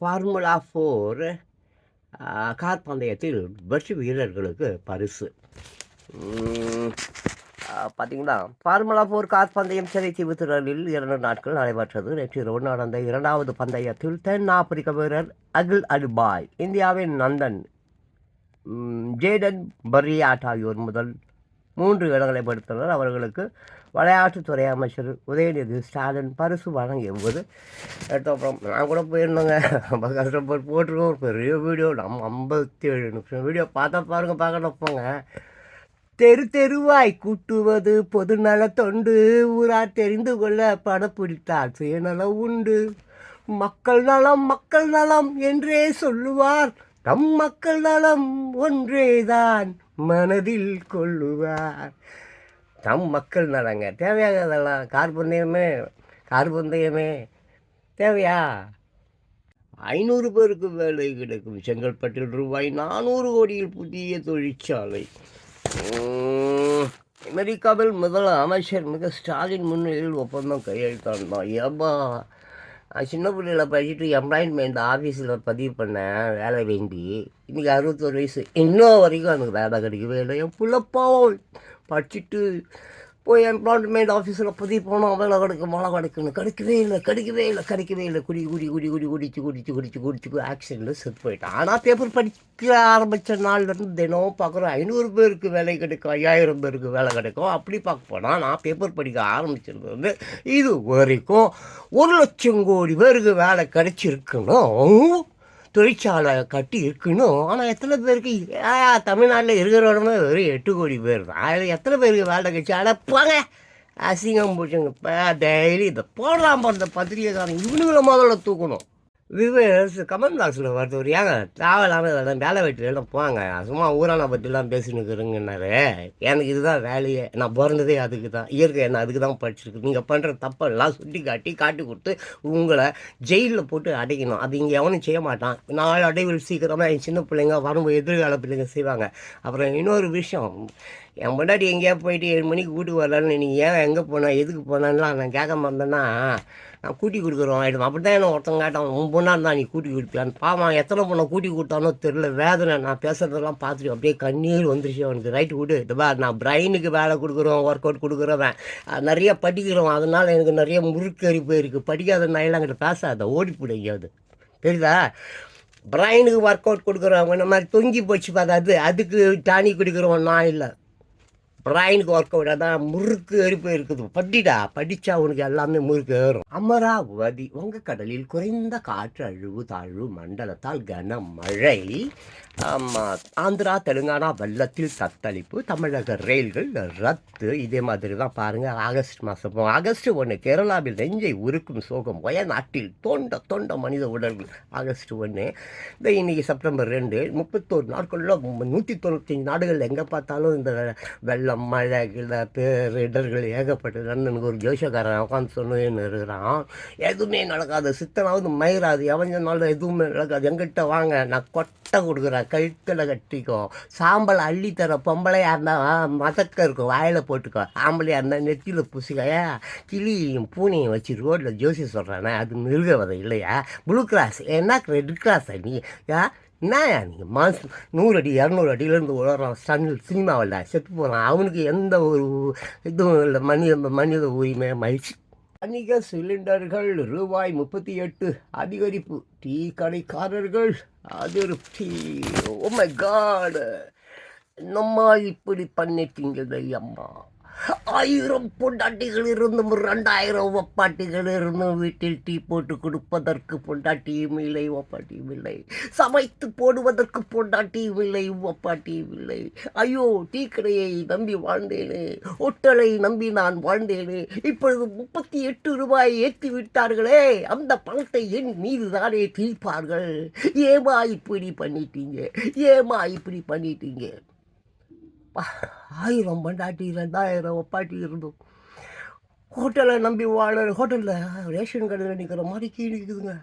Formula four car பந்தயத்தில் வெற்றி வீரர்களுக்கு பரிசு. பார்த்தீங்களா பார்த்தீங்கன்னா ஃபார்முலா ஃபோர் கார் பந்தயம் சென்னை தீவுத்திடலில் இரண்டு நாட்கள் நடைபெற்றது. நேற்று இரவு நடந்த இரண்டாவது பந்தயத்தில் தென் ஆப்பிரிக்க வீரர் அகில் அல்பாய் இந்தியாவின் நந்தன் ஜேடன் பர்ரியாட் ஆகியோர் முதல் மூன்று இடங்களை படுத்தனர். அவர்களுக்கு விளையாட்டுத்துறை அமைச்சர் உதயநிதி ஸ்டாலின் பரிசு வழங்கிய போது எடுத்தப்புறம் நான் கூட போயிருந்தோங்க. ரொம்ப கஷ்டப்பட்டு போட்டிருக்கோம் ஒரு பெரிய வீடியோ நம்ம ஐம்பத்தி ஏழு நிமிஷம் வீடியோ பார்த்தா பாருங்க பார்க்கணும் போங்க. தெரு தெருவாய் கூட்டுவது பொதுநல தொண்டு. ஊரார் தெரிந்து கொள்ள படப்பிடித்தால் சுயநலம் உண்டு. மக்கள் நலம் மக்கள் நலம் என்றே சொல்லுவார். நம் மக்கள் நலம் ஒன்றேதான் மனதில் கொள்ளுவார். தம் மக்கள் நலங்க. தேவையாகதெல்லாம் கார் பந்தயமே கார் பந்தயமே தேவையா? ஐநூறு பேருக்கு வேலை கிடைக்கும். செங்கல்பட்டில் ரூபாய் நானூறு கோடியில் புதிய தொழிற்சாலை. அமெரிக்காவில் முதல் அமைச்சர் மிக ஸ்டாலின் முன்னிலையில் ஒப்பந்தம் கையெழுத்தான். ஏப்பா நான் சின்ன பிள்ளையில் படிச்சுட்டு எம்ப்ளாய்மெண்ட் ஆஃபீஸில் பதிவு பண்ணேன் வேலை வேண்டி. இன்றைக்கி அறுபத்தொரு வயசு. இன்னும் வரைக்கும் எனக்கு வேலை கிடைக்கவே இல்லை. என் பிள்ளைப்பாவும் படிச்சுட்டு போய் எம்ப்ளாய்மெண்ட் ஆஃபீஸில் பதிவு போனோம் வேலை கிடைக்கும் மழை கிடைக்கணும் கிடைக்கவே இல்லை கிடைக்கவே இல்லை கிடைக்கவே இல்லை. குடி குடி குடி குடி குடிச்சு குடிச்சு குடிச்சு குடிச்சு ஆக்சிடெண்ட்டில் செத்து போயிட்டான். ஆனால் பேப்பர் படிக்க ஆரம்பித்த நாள்லேருந்து தினம் பார்க்குறோம் ஐநூறு பேருக்கு வேலை கிடைக்கும் ஐயாயிரம் பேருக்கு வேலை கிடைக்கும். அப்படி பார்க்க போனால் நான் பேப்பர் படிக்க ஆரம்பிச்சிருந்தது வந்து இது வரைக்கும் ஒரு லட்சம் கோடி பேருக்கு வேலை கிடைச்சிருக்கணும் தொழிற்சாலை கட்டி இருக்கணும். ஆனால் எத்தனை பேருக்கு ஏன் தமிழ்நாட்டில் இருக்கிறவங்க வெறும் எட்டு கோடி பேர் தான். அதில் எத்தனை பேருக்கு வேலை கட்சி அடைப்பாங்க அசிங்கம் போச்சுங்க இப்போ டெய்லி இந்த போடலாம் போகிற பத்திரிகைக்காரன் இவனுங்களை முதல்ல தூக்கணும். விவேஸ் கமெண்ட் பாக்ஸில் ஒருத்தர் ஏங்க தேவையில்லாமல் இதெல்லாம் வேலை வெட்டி எல்லாம் போங்க சும்மா ஊரான பற்றிலாம் பேசினுக்குறேங்கன்னாரு எனக்கு இதுதான் வேலையே. நான் பிறந்ததே அதுக்கு தான் இயற்கை என்ன அதுக்கு தான் படிச்சிருக்கு. நீங்கள் பண்ணுற தப்பெல்லாம் சுட்டி காட்டி காட்டி கொடுத்து உங்களை ஜெயிலில் போட்டு அடைக்கணும். அது இங்கே எவனும் செய்ய மாட்டான். நாலு அடைவில் சீக்கிரமாக என் சின்ன பிள்ளைங்க வரும்போது எதிர்கால பிள்ளைங்க செய்வாங்க. அப்புறம் இன்னொரு விஷயம் என் முன்னாடி எங்கேயா போயிட்டு ஏழு மணிக்கு வீட்டுக்கு வரலான்னு நீங்கள் ஏன் எங்கே போனேன் எதுக்கு போனான்லாம் நான் கேட்க மாட்டேன்னா நான் கூட்டி கொடுக்குறோம் ஆகிடும் அப்படி தான் என்ன ஒருத்தன் கேட்டான் உன் பொண்ணாக இருந்தால் நீ கூட்டி கொடுப்பியான்னு பாவம் எத்தனை பொண்ணை கூட்டி கொடுத்தானோ தெரில வேதனை. நான் பேசுகிறதெல்லாம் பார்த்துட்டு அப்படியே கண்ணீர் வந்துருச்சு அவனுக்கு. ரைட்டு விடு. இதுவா நான் பிரெயினுக்கு வேலை கொடுக்குறோம் ஒர்க் அவுட் கொடுக்குறவன். நிறைய படிக்கிறோம். அதனால் எனக்கு நிறைய முறுக்கறிப்பு இருக்குது படிக்காத நாயெல்லாம் அங்கிட்ட பேசாத. ஓடிப்பிடு எங்கேயாவது. தெரியுதா? பிரெயினுக்கு ஒர்க் அவுட் கொடுக்குறவங்க இந்த மாதிரி தொங்கி போச்சு பார்த்தாது அதுக்கு டானி குடிக்கிறவன் நான் இல்லை. பிரைனுக்கு ஒர்க் அவுட் அதான் முறுக்கு எரிப்பு இருக்குது படிடா படித்தா உனக்கு எல்லாமே முறுக்கு ஏறும். அமராவதி வங்கக்கடலில் குறைந்த காற்று அழிவு தாழ்வு மண்டலத்தால் கனமழை ஆந்திரா தெலுங்கானா வெள்ளத்தில் தத்தளிப்பு தமிழக ரயில்கள் ரத்து. இதே மாதிரி தான் பாருங்கள் ஆகஸ்ட் மாதம் ஆகஸ்ட் ஒன்று கேரளாவில் நெஞ்சை உருக்கும் சோகம் வயநாட்டில் தோண்ட தோண்ட மனித உடல்கள் ஆகஸ்ட் ஒன்று இந்த இன்னைக்கு செப்டம்பர் ரெண்டு முப்பத்தோரு நாட்களில் நூற்றி தொண்ணூத்தஞ்சு நாடுகள் எங்கே பார்த்தாலும் இந்த வெள்ளம் மழை கிழ பேர் இடர்கள் ஏகப்பட்டது. அண்ணனுக்கு ஒரு ஜோஷக்காரன் உட்காந்து சொன்னு இருக்கிறான். எதுவுமே நடக்காது. சித்தனாவது மயிராது. எவஞ்சனாலும் எதுவுமே நடக்காது. எங்கிட்ட வாங்க நான் கொட்டை கொடுக்குறேன். கழுத்தில் கட்டிக்கோ. சாம்பல் அள்ளித்தர பொம்பளையாக இருந்தால் மதக்க இருக்கும். வாயில் போட்டுக்கோ. ஆம்பளையாக இருந்தால் நெத்தியில் பூசிக்கையா கிளியையும் பூனையும் வச்சு ரோட்டில் ஜோசி சொல்கிறானே அது மிருகவதை இல்லையா? ப்ளூ கிராஸ் என்ன ரெட் கிராஸா நீ? என்னயா நீங்கள் மாதம் நூறு அடி இரநூறு அடியிலேருந்து உழறான் சன்னில் சினிமாவில் செத்து போகிறான் அவனுக்கு எந்த ஒரு இதுவும் இல்லை. மனித மனித உரிமை மகிழ்ச்சி. வணிக சிலிண்டர்கள் ரூபாய் முப்பத்தி எட்டு அதிகரிப்பு. டீ கடைக்காரர்கள் அதிருப்தி. ஓ மை காட் என்னம்மா இப்படி பண்ணிட்டீங்க அம்மா ஆயிரம் பொண்டாட்டிகள் இருந்தும் ரெண்டாயிரம் ஒப்பாட்டிகள் இருந்தும் வீட்டில் டீ போட்டு கொடுப்பதற்கு பொண்டாட்டியும் இல்லை ஒப்பாட்டியும் இல்லை. சமைத்து போடுவதற்கு பொண்டாட்டியும் இல்லை ஒப்பாட்டியும் இல்லை. ஐயோ டீ கடையை நம்பி வாழ்ந்தேனே. ஹோட்டலை நம்பி நான் வாழ்ந்தேனே. இப்பொழுது முப்பத்தி எட்டு ரூபாய் ஏற்றி விட்டார்களே அந்த பணத்தை என் மீது தானே தீர்ப்பார்கள். ஏமா இப்படி பண்ணிட்டீங்க? ஏமா இப்படி பண்ணிட்டீங்க? பா, ஆயிரம் பண்டாட்டி ரெண்டாயிரம் ஒப்பாட்டி இருந்தோம். ஹோட்டலை நம்பி வாழ ஹோட்டலில் ரேஷன் கடையில் நிற்கிற மாதிரி கீழே இருக்குதுங்க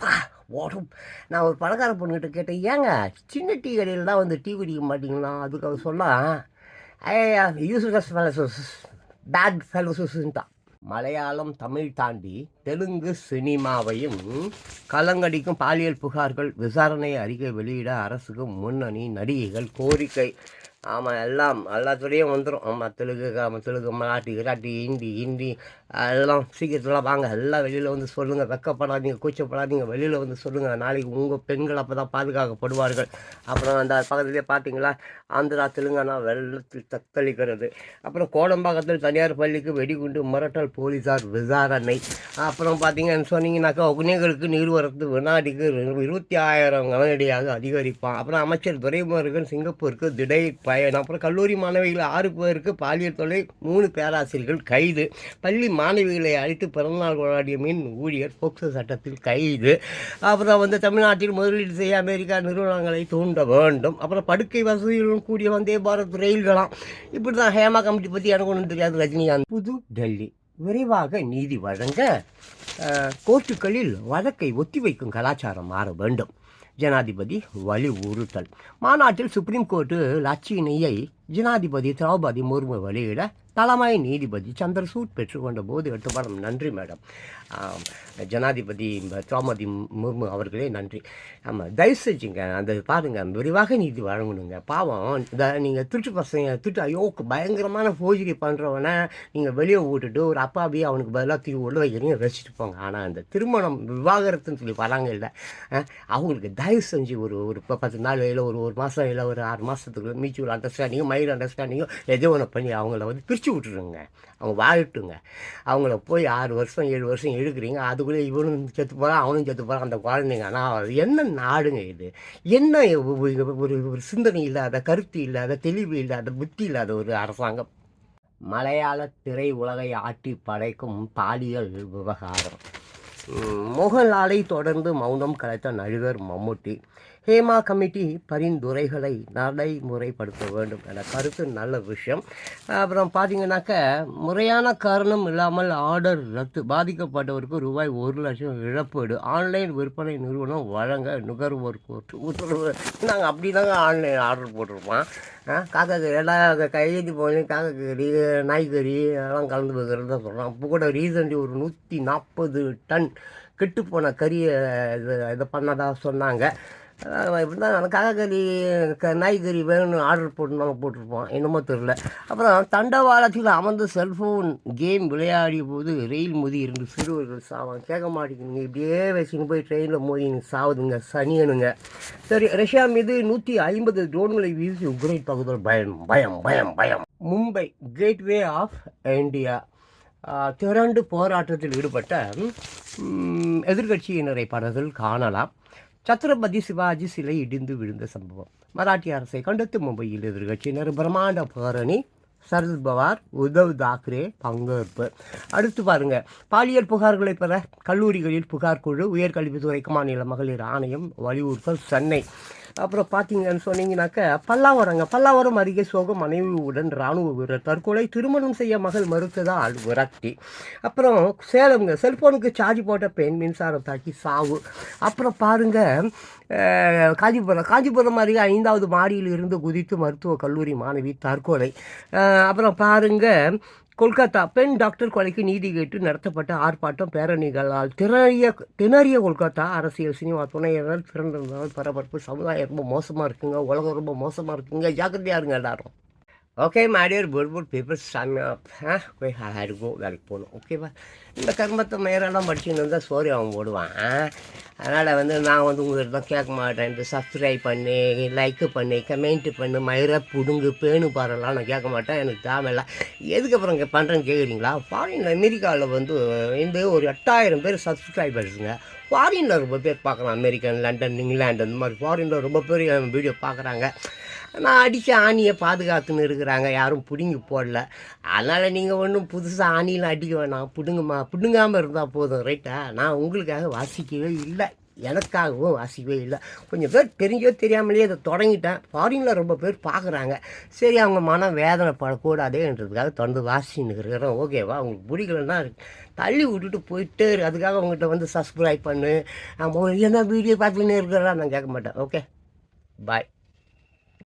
பா ஓடும். நான் ஒரு பணக்கார பொண்ணுகிட்ட கேட்டேன் ஏங்க சின்ன டீ கடையில் தான் வந்து டீ குடிக்க மாட்டிங்களா? அதுக்கு அவர் சொன்னால் ஐயா யூஸ்லெஸ் ஃபெலசஸ் பேட் ஃபெலசஸ்ன்ட்டான் மலையாளம் தமிழ் தாண்டி தெலுங்கு சினிமாவையும் கலங்கடிக்கும் பாலியல் புகார்கள் விசாரணை அறிக்கை வெளியிட அரசுக்கு முன்னணி நடிகைகள் கோரிக்கை. ஆமாம் எல்லாம் எல்லாத்துலேயும் வந்துடும் ஆமாம் தெலுங்கு ஆமாம் தெலுங்கு மராட்டி கிராட்டி ஹிந்தி ஹிந்தி எல்லாம் சீக்கிரத்தில் வாங்க. எல்லாம் வெளியில் வந்து சொல்லுங்கள் வெக்கப்படாதீங்க கூச்சப்படாதீங்க. வெளியில் வந்து சொல்லுங்கள் நாளைக்கு உங்கள் பெண்கள் அப்போ தான் பாதுகாக்கப்படுவார்கள். அப்புறம் அந்த பக்கத்துலேயே பார்த்தீங்களா ஆந்திரா தெலுங்கானா வெள்ளத்தில் தத்தளிக்கிறது. அப்புறம் கோடம்பாக்கத்தில் தனியார் பள்ளிக்கு வெடிகுண்டு மிரட்டல் போலீஸார் விசாரணை. அப்புறம் பார்த்தீங்கன்னு சொன்னீங்கன்னாக்கா ஒகுநேகளுக்கு நீர்வரத்து வினாடிக்கு இருபத்தி ஆயிரம் கனடியாக அதிகரிப்பான். அப்புறம் அமைச்சர் துரைமுருகன் சிங்கப்பூருக்கு திடை பயணம் அப்புறம் கல்லூரி மாணவிகள் ஆறு பேருக்கு பாலியல் தொல்லை மூணு பேராசிரியர்கள் கைது. பள்ளி மாணவிகளை அழைத்து பிறந்தநாள் கொண்டாடிய மின் ஊழியர் போக்சோ சட்டத்தில் கைது. அப்புறம் வந்து தமிழ்நாட்டில் முதலீடு செய்ய அமெரிக்கா நிறுவனங்களை தூண்ட வேண்டும். அப்புறம் படுக்கை வசதியுடன் கூடிய வந்தே பாரத் ரயில்களாம். இப்படி தான் ஹேமா கமிட்டி பற்றி எனக்கு ஒன்றும் தெரியாது ரஜினிகாந்த். புது டெல்லி. விரைவாக நீதி வழங்க கோர்ட்டுகளில் வழக்கை ஒத்திவைக்கும் கலாச்சாரம் மாற வேண்டும். ஜனாதிபதி வலியுறுத்தல். மாநாட்டில் சுப்ரீம் கோர்ட்டு லட்சினையை ஜனாதிபதி திரௌபதி முர்மு வெளியிட தலைமை நீதிபதி சந்திரசூட் பெற்றுக்கொண்ட போது எடுத்தப்படும் நன்றி மேடம். ஜனாதிபதி திரௌபதி முர்மு அவர்களே நன்றி. ஆமாம் தயவு செஞ்சுங்க அந்த பாருங்க விரிவாக நீதி வழங்கணுங்க. பாவம் இந்த நீங்கள் திருட்டு பசங்க திருட்டு ஐயோக்கு பயங்கரமான போஜிரி பண்ணுறவனை நீங்கள் வெளியே விட்டுட்டு ஒரு அப்பாவி அவனுக்கு பதிலாக தூக்கி உள்ள வைக்கிறீங்க ரசிச்சுட்டு போங்க. ஆனால் அந்த திருமணம் விவாகரத்துன்னு சொல்லி வராங்க இல்லை அவங்களுக்கு தயவு செஞ்சு ஒரு ஒரு பத்து நாள் இல்லை ஒரு ஒரு மாதம் இல்லை ஒரு ஆறு மாதத்துக்குள்ள மியூச்சுவல் அண்டர்ஸ்டாண்டிங்கோ மைண்ட் அண்டர்ஸ்டாண்டிங்கோ எதோ ஒன்று பண்ணி அவங்கள வந்து பிரித்து விட்டுருங்க அவங்க வாழட்டுங்க அவங்கள போய் ஆறு வருஷம் ஏழு வருஷம் எடுக்கிறீங்க அதுக்குள்ளே இவனும் செத்து போகிறான் அவனும் செத்து போகிறான் அந்த குழந்தைங்க ஆனால் என்ன நாடுங்க இது? என்ன ஒரு ஒரு சிந்தனை இல்லாத கருத்து இல்லாத தெளிவு இல்லாத புத்தி இல்லாத ஒரு அரசாங்கம். மலையாள திரை உலகை ஆட்டி படைக்கும் பாலியல் விவகாரம். உம், மோகன்லாலை தொடர்ந்து மௌனம் கலைத்த நடிகர் மம்முட்டி. ஹேமா கமிட்டி பரிந்துரைகளை நடைமுறைப்படுத்த வேண்டும் என கருத்து நல்ல விஷயம். அப்புறம் பார்த்தீங்கன்னாக்க முறையான காரணம் இல்லாமல் ஆர்டர் ரத்து பாதிக்கப்பட்டவருக்கு ரூபாய் ஒரு லட்சம் இழப்பீடு ஆன்லைன் விற்பனை நிறுவனம் வழங்க நுகர்வோர் கோர்ட்டு உத்தரவு. நாங்கள் அப்படி தாங்க ஆன்லைன் ஆர்டர் போட்டிருப்போம். காக்கா கறி எல்லாம் கையெழுத்தி போய் காக்கா கறி நாய்க்கறி எல்லாம் கலந்து வைக்கிறது தான் சொல்கிறோம் இப்போ கூட ரீசன்ட்லி ஒரு நூற்றி நாற்பது டன் கெட்டுப்போன கறியை இது இதை பண்ணதாக சொன்னாங்க. அஹ் இப்படி தான் காக்காக்கறி க நாய்க்கறி வேணும்னு ஆர்டர் போட்டு நாங்கள் போட்டிருப்போம். என்னமோ தெரில அப்புறம் தண்டவாளத்தில் அமர்ந்து செல்ஃபோன் கேம் விளையாடிய போது ரயில் மோதி இரண்டு சிறுவர்கள் சாவாங்க. கேட்க மாட்டேங்குதுங்க. இப்படியே வச்சுன்னு போய் ட்ரெயினில் மோதி சாவுதுங்க. சனியனுங்க. சரி ரஷ்யா மீது நூற்றி ஐம்பது ட்ரோன்களை வீசி உக்ரைன் பகுதியில் பயம் பயம் பயம் பயம். மும்பை கேட்வே ஆஃப் இந்தியா திரண்டு போராட்டத்தில் ஈடுபட்ட எதிர்கட்சியினரை எதிர்க்கட்சியினரை படத்தில் காணலாம். சத்ரபதி சிவாஜி சிலை இடிந்து விழுந்த சம்பவம். மராட்டிய அரசை கண்டித்து மும்பையில் எதிர்கட்சியினர் பிரம்மாண்ட பேரணி சரத் பவார் உத்தவ் தாக்கரே பங்கேற்பு. அடுத்து பாருங்க. பாலியல் புகார்களை பெற கல்லூரிகளில் புகார் குழு உயர்கல்வித்துறைக்கு மாநில மகளிர் ஆணையம் வலியுறுத்தல் சென்னை. அப்புறம் பார்த்தீங்கன்னு சொன்னீங்கன்னாக்க பல்லாவரங்க பல்லாவரம் அருகே சோகம் மனைவியுடன் ராணுவ வீரர் தற்கொலை திருமணம் செய்ய மகள் மறுத்ததால் விரக்தி. அப்புறம் சேலம்ங்க செல்போனுக்கு சார்ஜ் போட்ட பெண் மின்சாரம் தாக்கி சாவு. அப்புறம் பாருங்க காஞ்சிபுரம் காஞ்சிபுரம் அருகே ஐந்தாவது மாடியில் இருந்து குதித்து மருத்துவக் கல்லூரி மாணவி தற்கொலை. அப்புறம் பாருங்கள் கொல்கத்தா பெண் டாக்டர் கொலைக்கு நீதி கேட்டு நடத்தப்பட்ட ஆர்ப்பாட்டம் பேரணிகளால் திணறிய திணறிய கொல்கத்தா அரசியல் சினிமா துணையினர் திரண்டிருந்தால் பரபரப்பு சமுதாயம் ரொம்ப மோசமாக இருக்குங்க உலகம் ரொம்ப மோசமாக இருக்குங்க. ஜாக்கிரதையாருங்க எல்லாரும். ஓகே மாடியர் புல்புல் பீப்புள் சாமி ஆ போய் இருக்கும் வேலைக்கு போகணும் ஓகேவா இந்த கர்மத்தை மேரெல்லாம் படிச்சுட்டு இருந்தால் சோறு அவன் போடுவான் அதனால் வந்து நான் வந்து உங்கள்கிட்ட தான் கேட்க மாட்டேன் இந்த சப்ஸ்கிரைப் பண்ணி லைக்கு பண்ணி கமெண்ட் பண்ணு மயிரை புடுங்கு பேணு பாருலாம் நான் கேட்க மாட்டேன் எனக்கு தேவையில்லை எதுக்கு அப்புறம் இங்கே பண்ணுறேன்னு கேட்குறீங்களா ஃபாரின் அமெரிக்காவில் வந்து இந்த ஒரு எட்டாயிரம் பேர் சப்ஸ்கிரைபர்ஸுங்க ஃபாரினில் ரொம்ப பேர் பார்க்குறான் அமெரிக்கன் லண்டன் இங்கிலாந்து அந்த மாதிரி ஃபாரினில் ரொம்ப பேர் வீடியோ பார்க்குறாங்க நான் அடித்த ஆணியை பாதுகாத்துன்னு இருக்கிறாங்க. யாரும் பிடுங்கி போடல. அதனால் நீங்கள் ஒன்றும் புதுசாக ஆணியில் அடிக்க வேணாம். பிடுங்குமா பிடுங்காமல் இருந்தால் போதும் ரைட்டா நான் உங்களுக்காக வாசிக்கவே இல்லை. எனக்காகவும் வாசிக்கவே இல்லை. கொஞ்சம் பேர் தெரிஞ்சோ தெரியாமலேயே அதை தொடங்கிட்டேன். ஃபாரினில் ரொம்ப பேர் பார்க்குறாங்க சரி அவங்க மனம் வேதனை படக்கூடாதேன்றதுக்காக தொடர்ந்து வாசின்னு இருக்கிறேன். ஓகேவா அவங்களுக்கு பிடிக்கலன்னா தள்ளி விட்டுட்டு போயிட்டே அதுக்காக உங்கள்கிட்ட வந்து சப்ஸ்கிரைப் பண்ணு. நான் என்ன வீடியோ பார்த்துக்கிட்டே இருக்கிறா நான் கேட்க மாட்டேன். Okay bye